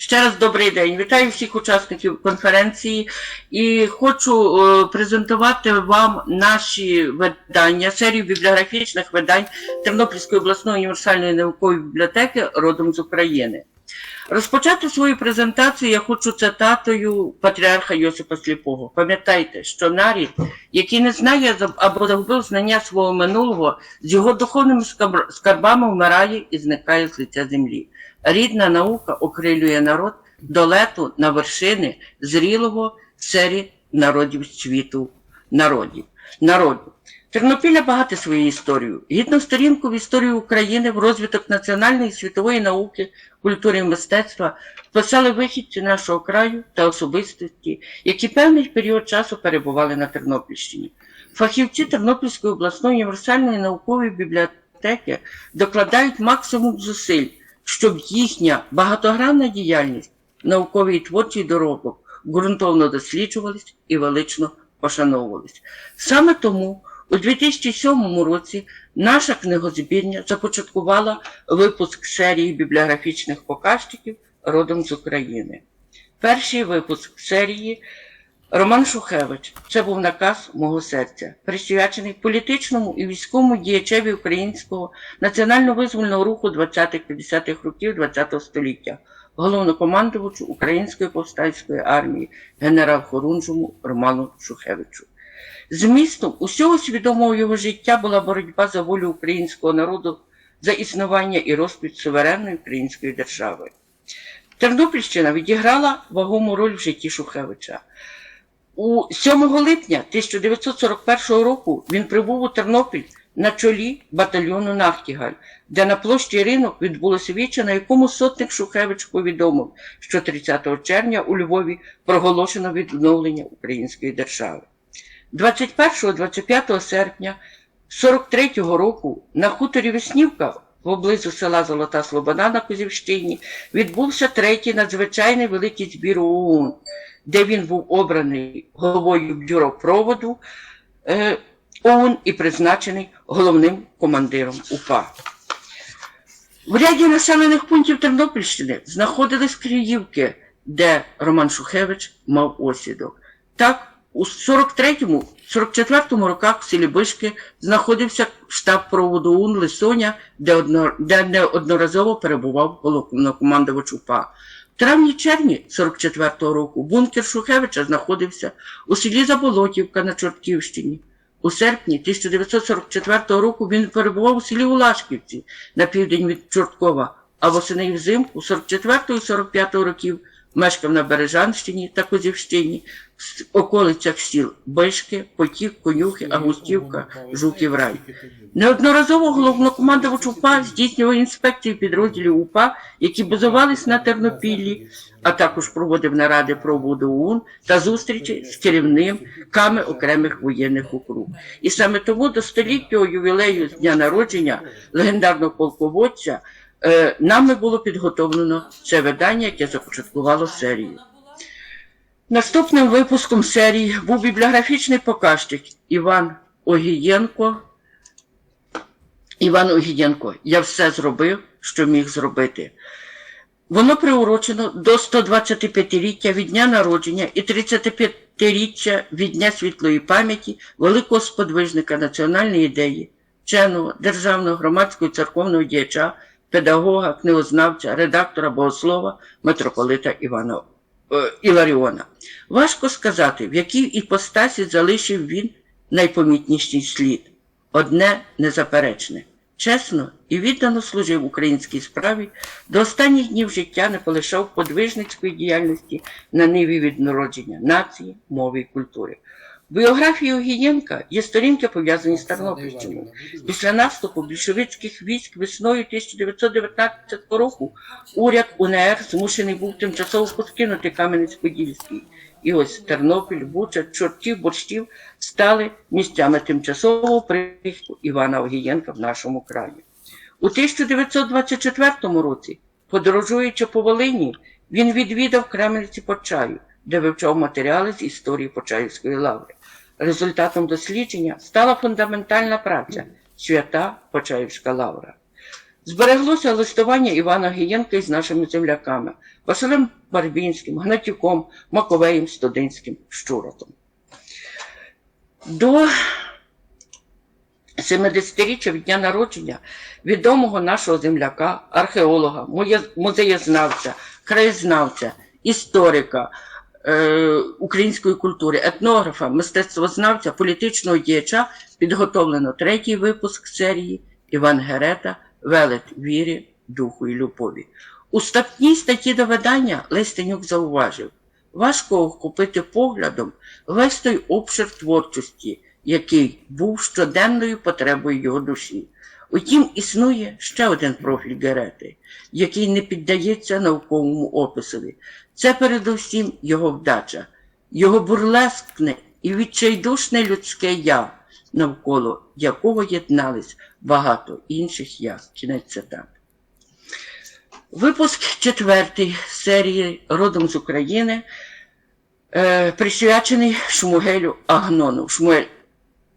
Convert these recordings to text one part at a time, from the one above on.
Ще раз добрий день. Вітаю всіх учасників конференції і хочу е, презентувати вам наші видання, серію бібліографічних видань Тернопільської обласної універсальної наукової бібліотеки родом з України. Розпочати свою презентацію я хочу цитатою патріарха Йосипа Сліпого. Пам'ятайте, що нарід, який не знає або загубив знання свого минулого, з його духовними скарбами вмирає і зникає з лиця землі. Рідна наука окрилює народ до лету на вершини зрілого серії народів світу народів. народів. Тернопілля багато своєю історією. Гідну сторінку в історії України в розвиток національної і світової науки, культури і мистецтва вписали вихідці нашого краю та особистості, які певний період часу перебували на Тернопільщині. Фахівці Тернопільської обласної універсальної наукової бібліотеки докладають максимум зусиль, щоб їхня багатогранна діяльність, науковий і творчий доробок ґрунтовно досліджувались і велично пошановувались. Саме тому у 2007 році наша книгозбірня започаткувала випуск серії бібліографічних показчиків родом з України. Перший випуск серії Роман Шухевич. Це був наказ мого серця, присвячений політичному і військовому діячеві українського національно-визвольного руху 20-50-х років ХХ століття, головнокомандувачу Української повстанської армії генерал Хорунжому Роману Шухевичу. Змістом усього свідомого його життя була боротьба за волю українського народу, за існування і розквіт суверенної української держави. Тернопільщина відіграла вагому роль в житті Шухевича. У 7 липня 1941 року він прибув у Тернопіль на чолі батальйону Нахтігаль, де на площі ринок відбулося віче, на якому сотник Шухевич повідомив, що 30 червня у Львові проголошено відновлення української держави. 21-25 серпня 43-го року на хуторі Веснівка поблизу села Золота Слобода на Козівщині відбувся третій надзвичайний великий збір ОУН, де він був обраний головою бюро проводу е, ОУН і призначений головним командиром УПА. В ряді населених пунктів Тернопільщини знаходились Криївки, де Роман Шухевич мав осідок. Так, у 43-му, 44-му роках в селі Бишки знаходився штаб проводу УН Лисоня, де, одно, де неодноразово перебував головнокомандувач УПА. В травні-червні 44-го року бункер Шухевича знаходився у селі Заболотівка на Чортківщині. У серпні 1944 року він перебував у селі Улашківці на південь від Чорткова, а восени і взимку 44 і 45 років мешкав на Бережанщині та Козівщині, в околицях сіл Бишки, Потік, Конюхи, Августівка, Жуків Рай. Неодноразово головнокомандувач УПА здійснював інспекції підрозділів УПА, які базувались на Тернопіллі, а також проводив наради проводу ОУН та зустрічі з керівниками окремих воєнних округ. І саме тому до століття ювілею з дня народження легендарного полководця е, нами було підготовлено це видання, яке започаткувало серію. Наступним випуском серії був бібліографічний показчик Іван Огієнко. Іван Огієнко, я все зробив, що міг зробити. Воно приурочено до 125-ліття від дня народження і 35-річчя від Дня світлої пам'яті великого сподвижника національної ідеї, вченого, державного, громадського церковного діяча, педагога, книгознавця, редактора богослова, митрополита Івана Іларіона. Важко сказати, в якій іпостасі залишив він найпомітніший слід. Одне незаперечне. Чесно і віддано служив українській справі, до останніх днів життя не полишав подвижницької діяльності на ниві від народження нації, мови і культури. Біографії Огієнка є сторінки пов'язані з Тернопільщиною. Після наступу більшовицьких військ весною 1919 року уряд УНР змушений був тимчасово покинути Кам'янець-Подільський. І ось Тернопіль, Буча, Чортів, Борщів стали місцями тимчасового прихистку Івана Огієнка в нашому краї. У 1924 році, подорожуючи по Волині, він відвідав Кремлівці Почаю, де вивчав матеріали з історії Почаївської лаври. Результатом дослідження стала фундаментальна праця Свята Почаївська лавра. Збереглося листування Івана Гієнка із нашими земляками Василем Барбінським, Гнатюком, Маковеєм, Студинським, Щуротом. До 70-річчя від дня народження відомого нашого земляка, археолога, музеєзнавця, краєзнавця, історика е, української культури, етнографа, мистецтвознавця, політичного діяча підготовлено третій випуск серії Іван Герета Велет вірі, духу і любові. У статній статті до видання Лестенюк зауважив, важко охопити поглядом весь той обшир творчості, який був щоденною потребою його душі. Утім, існує ще один профіль Герети, який не піддається науковому описові. Це передусім його вдача, його бурлескне і відчайдушне людське я, навколо якого єднались багато інших я. Кінець цитати. Випуск четвертий серії Родом з України е, присвячений Шмугелю Агнону. Шмуель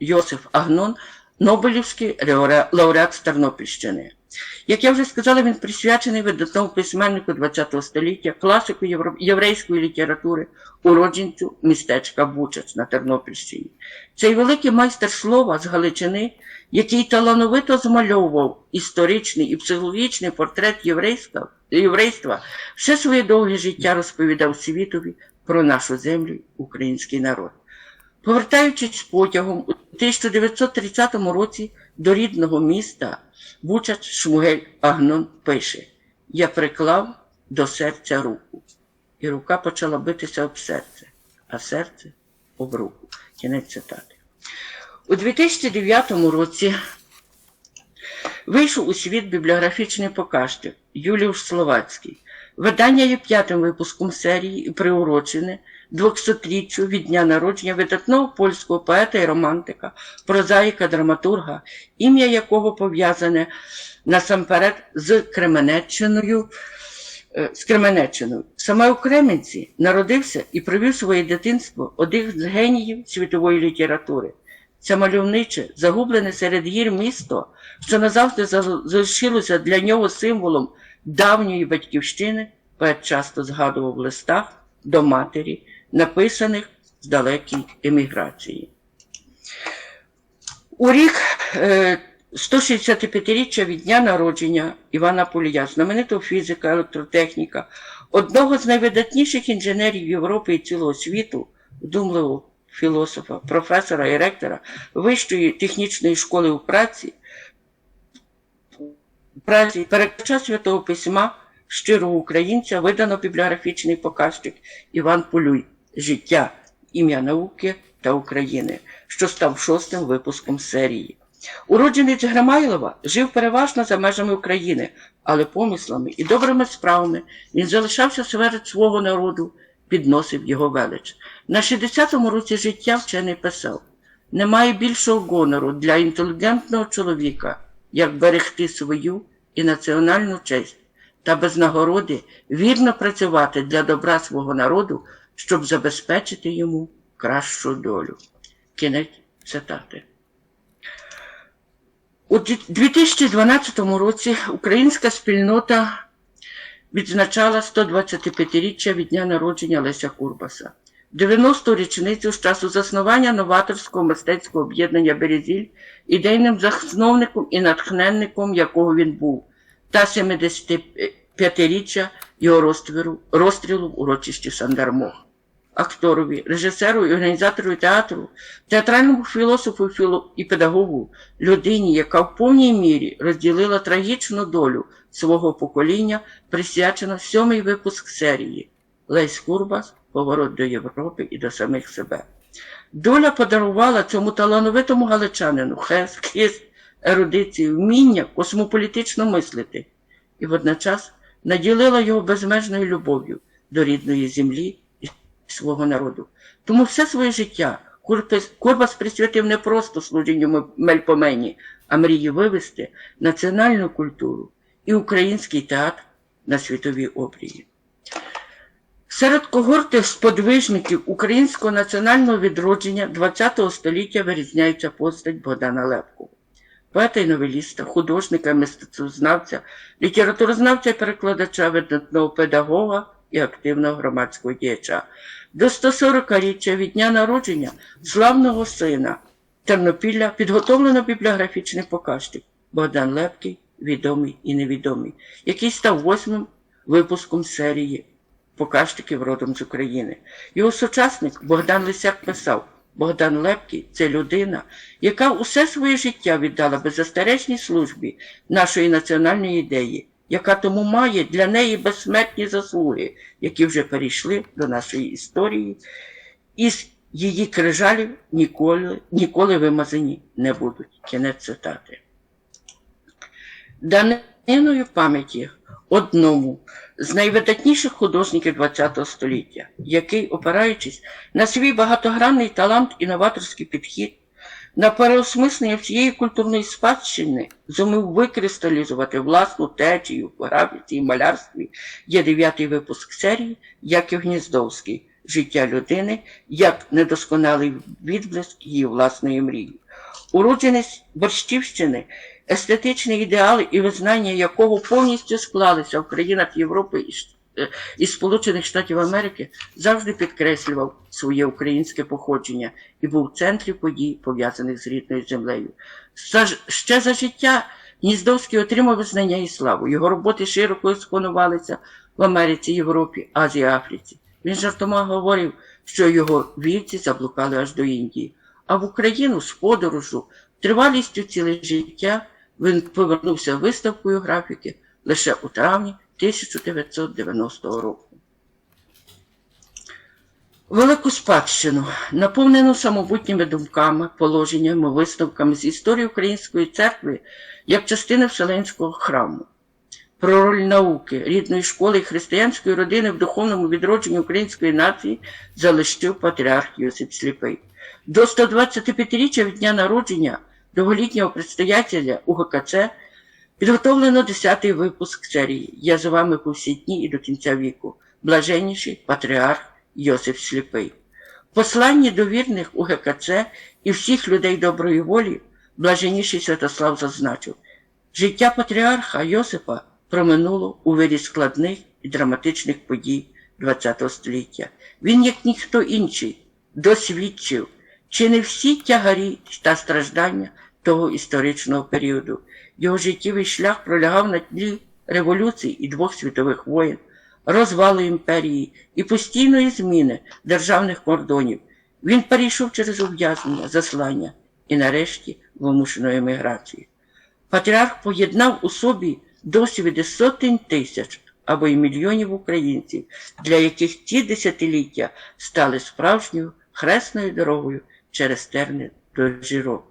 Йосиф Агнон, Нобелівський лауреат з Тернопільщини. Як я вже сказала, він присвячений видатному письменнику ХХ століття, класику єврейської літератури, уродженцю містечка Бучач на Тернопільщині. Цей великий майстер слова з Галичини, який талановито змальовував історичний і психологічний портрет єврейства, єврейства, все своє довге життя розповідав світові про нашу землю, український народ. Повертаючись потягом у 1930 році до рідного міста, Бучач Шмугель Агнон пише: Я приклав до серця руку, і рука почала битися об серце, а серце об руку. Кінець цитати. У 2009 році вийшов у світ бібліографічний показчик Юліуш Словацький. Видання є п'ятим випуском серії і приурочене 200-річчю від дня народження видатного польського поета і романтика, прозаїка, драматурга, ім'я якого пов'язане насамперед з Кременеччиною. е, З Кременеччиною. Саме у Кременці народився і провів своє дитинство один з геніїв світової літератури. Це мальовниче, загублене серед гір місто, що назавжди зал- залишилося для нього символом давньої батьківщини, поет часто згадував в листах до матері, написаних з далекій еміграції. У рік е, 165-річчя від дня народження Івана Полія, знаменитого фізика, електротехніка, одного з найвидатніших інженерів Європи і цілого світу, вдумливого філософа, професора і ректора Вищої технічної школи у праці, праці перекладача святого письма щирого українця видано бібліографічний показчик Іван Полюй Життя, ім'я науки та України, що став шостим випуском серії. Уродженець Грамайлова жив переважно за межами України, але помислами і добрими справами він залишався серед свого народу, підносив його велич. На 60-му році життя вчений писав: немає більшого гонору для інтелігентного чоловіка, як берегти свою і національну честь, та без нагороди вірно працювати для добра свого народу, щоб забезпечити йому кращу долю. Кінець цитати. У 2012 році українська спільнота відзначала 125-річчя від дня народження Леся Курбаса. 90-ту річницю з часу заснування новаторського мистецького об'єднання Березіль, ідейним засновником і натхненником якого він був, та 75-річчя його розстрілу, розстрілу в урочищі Сандармох. Акторові, режисеру і організатору театру, театральному філософу і педагогу, людині, яка в повній мірі розділила трагічну долю свого покоління, присвячено сьомий випуск серії Лесь Курбас, поворот до Європи і до самих себе. Доля подарувала цьому талановитому галичанину хест, ерудицію, вміння космополітично мислити і водночас наділила його безмежною любов'ю до рідної землі свого народу. Тому все своє життя Курбас присвятив не просто служінню Мельпомені, а мрії вивести національну культуру і український театр на світові обрії. Серед когорти сподвижників українського національного відродження ХХ століття вирізняється постать Богдана Лепко. поета і новеліста, художника, мистецтвознавця, літературознавця і перекладача, видатного педагога і активного громадського діяча. До 140-річчя від дня народження славного сина Тернопілля підготовлено бібліографічний показчик Богдан Лепкий, відомий і невідомий, який став восьмим випуском серії показчиків родом з України. Його сучасник Богдан Лисяк писав: Богдан Лепкий це людина, яка усе своє життя віддала беззастережній службі нашої національної ідеї, яка тому має для неї безсмертні заслуги, які вже перейшли до нашої історії, і з її крижалів ніколи, ніколи вимазані не будуть. Кінець цитати. Даниною пам'яті одному з найвидатніших художників ХХ століття, який, опираючись на свій багатогранний талант і новаторський підхід, на переосмислення всієї культурної спадщини зумів викристалізувати власну течію в графіці і малярстві, є дев'ятий випуск серії Яків Гніздовський. Життя людини. Як недосконалий відблиск її власної мрії. Уродженець Борщівщини, естетичні ідеали і визнання якого повністю склалися в країнах Європи і, Е, і Сполучених Штатів Америки, завжди підкреслював своє українське походження і був в центрі подій, пов'язаних з рідною землею. Ще за життя Гніздовський отримав визнання і славу. Його роботи широко експонувалися в Америці, Європі, Азії, Африці. Він жартома говорив, що його вівці заблукали аж до Індії. А в Україну з подорожу, тривалістю ціле життя він повернувся виставкою графіки лише у травні 1990 року. Велику спадщину, наповнену самобутніми думками, положеннями, висновками з історії Української церкви як частини Вселенського храму. Про роль науки, рідної школи і християнської родини в духовному відродженні української нації залишив патріарх Йосип Сліпий. До 125-річчя від дня народження довголітнього предстоятеля УГКЦ підготовлено 10-й випуск серії Я з вами по всі дні і до кінця віку. Блаженніший патріарх Йосип Сліпий. В посланні до вірних УГКЦ і всіх людей доброї волі блаженніший Святослав зазначив, життя патріарха Йосипа проминуло у вирі складних і драматичних подій ХХ століття. Він, як ніхто інший, досвідчив, чи не всі тягарі та страждання того історичного періоду. Його життєвий шлях пролягав на тлі революцій і двох світових воєн, розвалу імперії і постійної зміни державних кордонів. Він перейшов через ув'язнення, заслання і нарешті вимушеної еміграції. Патріарх поєднав у собі досвіди сотень тисяч або й мільйонів українців, для яких ті десятиліття стали справжньою хресною дорогою через терни до жірок.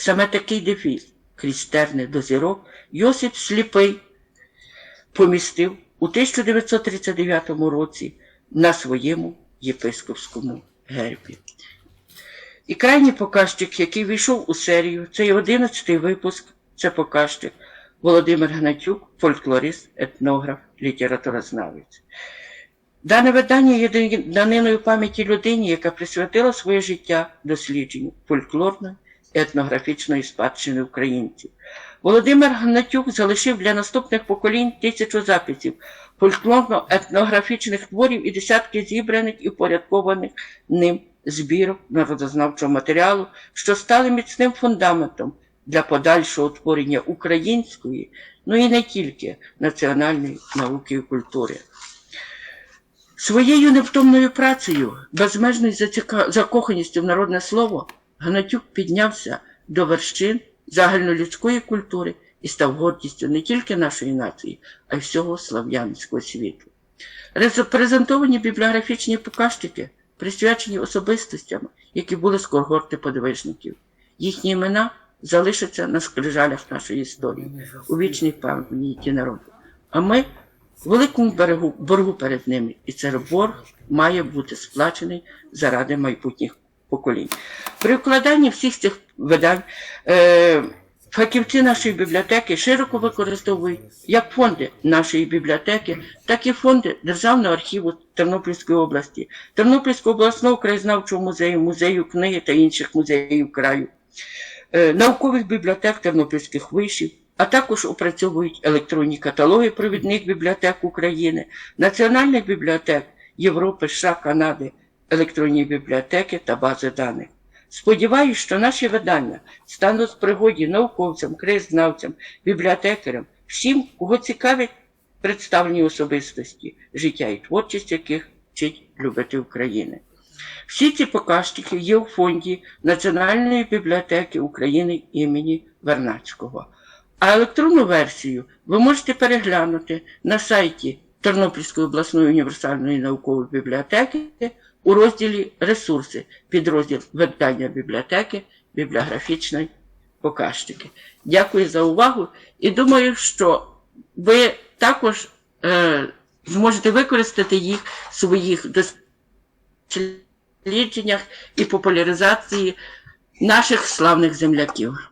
Саме такий дефіс крізь терни до зірок Йосип Сліпий помістив у 1939 році на своєму єпископському гербі. І крайній показчик, який війшов у серію, це і 11-й випуск, це показчик Володимир Гнатюк, фольклорист, етнограф, літературознавець. Дане видання є даниною пам'яті людині, яка присвятила своє життя дослідженню фольклорної етнографічної спадщини українців. Володимир Гнатюк залишив для наступних поколінь тисячу записів фольклорно-етнографічних творів і десятки зібраних і впорядкованих ним збірок народознавчого матеріалу, що стали міцним фундаментом для подальшого утворення української, ну і не тільки національної науки і культури. Своєю невтомною працею, безмежною закоханістю в народне слово, Гнатюк піднявся до вершин загальнолюдської культури і став гордістю не тільки нашої нації, а й всього слав'янського світу. Презентовані бібліографічні показчики присвячені особистостям, які були з когорти подвижників. Їхні імена залишаться на скрижалях нашої історії, у вічній пам'яті народу. А ми в великому берегу, боргу перед ними, і цей борг має бути сплачений заради майбутніх поколінь. При вкладанні всіх цих видань е, фахівці нашої бібліотеки широко використовують як фонди нашої бібліотеки, так і фонди Державного архіву Тернопільської області, Тернопільського обласного краєзнавчого музею, музею книги та інших музеїв краю. е, наукових бібліотек тернопільських вишів, а також опрацьовують електронні каталоги провідних бібліотек України, національних бібліотек Європи, США, Канади, електронні бібліотеки та бази даних. Сподіваюсь, що наші видання стануть з пригоді науковцям, краєзнавцям, бібліотекарям, всім, кого цікавить представлені особистості, життя і творчість яких вчить любити України. Всі ці показчики є у фонді Національної бібліотеки України імені Вернацького. А електронну версію ви можете переглянути на сайті Тернопільської обласної універсальної наукової бібліотеки у розділі Ресурси, підрозділ видання бібліотеки, бібліографічної показчики. Дякую за увагу і думаю, що ви також е, зможете використати їх в своїх дослідженнях і популяризації наших славних земляків.